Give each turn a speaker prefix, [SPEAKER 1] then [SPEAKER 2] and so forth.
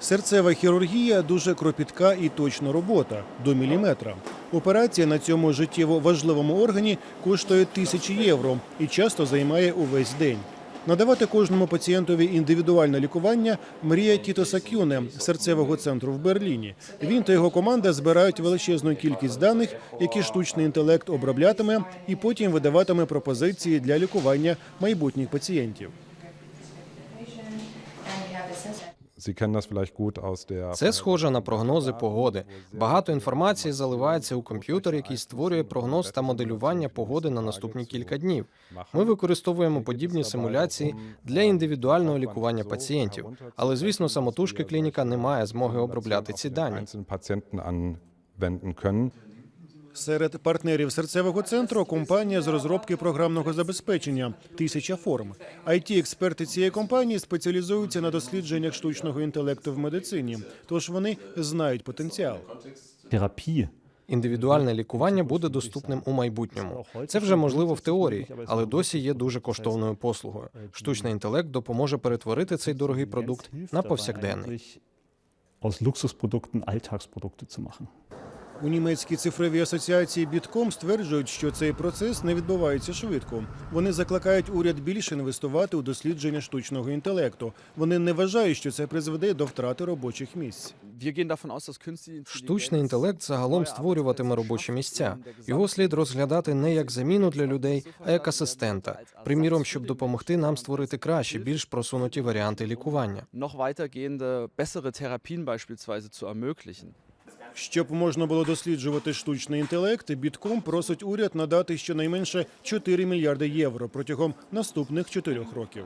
[SPEAKER 1] Серцева хірургія дуже кропітка і точна робота до міліметра. Операція на цьому життєво важливому органі коштує тисячі євро і часто займає увесь день. Надавати кожному пацієнтові індивідуальне лікування мрія Тітоса Кюне серцевого центру в Берліні. Він та його команда збирають величезну кількість даних, які штучний інтелект оброблятиме, і потім видаватиме пропозиції для лікування майбутніх пацієнтів.
[SPEAKER 2] Це схоже на прогнози погоди. Багато інформації заливається у комп'ютер, який створює прогноз та моделювання погоди на наступні кілька днів. Ми використовуємо подібні симуляції для індивідуального лікування пацієнтів. Але звісно, самотужки клініка не має змоги обробляти ці дані.
[SPEAKER 1] Серед партнерів серцевого центру компанія з розробки програмного забезпечення Тисяча форм. it експерти цієї компанії спеціалізуються на дослідженнях штучного інтелекту в медицині, тож вони знають потенціал.
[SPEAKER 3] Therapie.
[SPEAKER 2] Індивідуальне лікування буде доступним у майбутньому. Це вже можливо в теорії, але досі є дуже коштовною послугою. Штучний інтелект допоможе перетворити цей дорогий продукт на повсякденний.
[SPEAKER 3] Aus Luxusprodukten Alltagsprodukte zu machen.
[SPEAKER 1] У німецькій цифровій асоціації Бітком стверджують, що цей процес не відбувається швидко. Вони закликають уряд більше інвестувати у дослідження штучного інтелекту. Вони не вважають, що це призведе до втрати робочих місць.
[SPEAKER 2] Штучний інтелект загалом створюватиме робочі місця. Його слід розглядати не як заміну для людей, а як асистента. Приміром, щоб допомогти нам створити кращі, більш просунуті варіанти лікування.
[SPEAKER 1] Щоб можна було досліджувати штучний інтелект, Бітком просить уряд надати щонайменше 4 мільярди євро протягом наступних чотирьох років.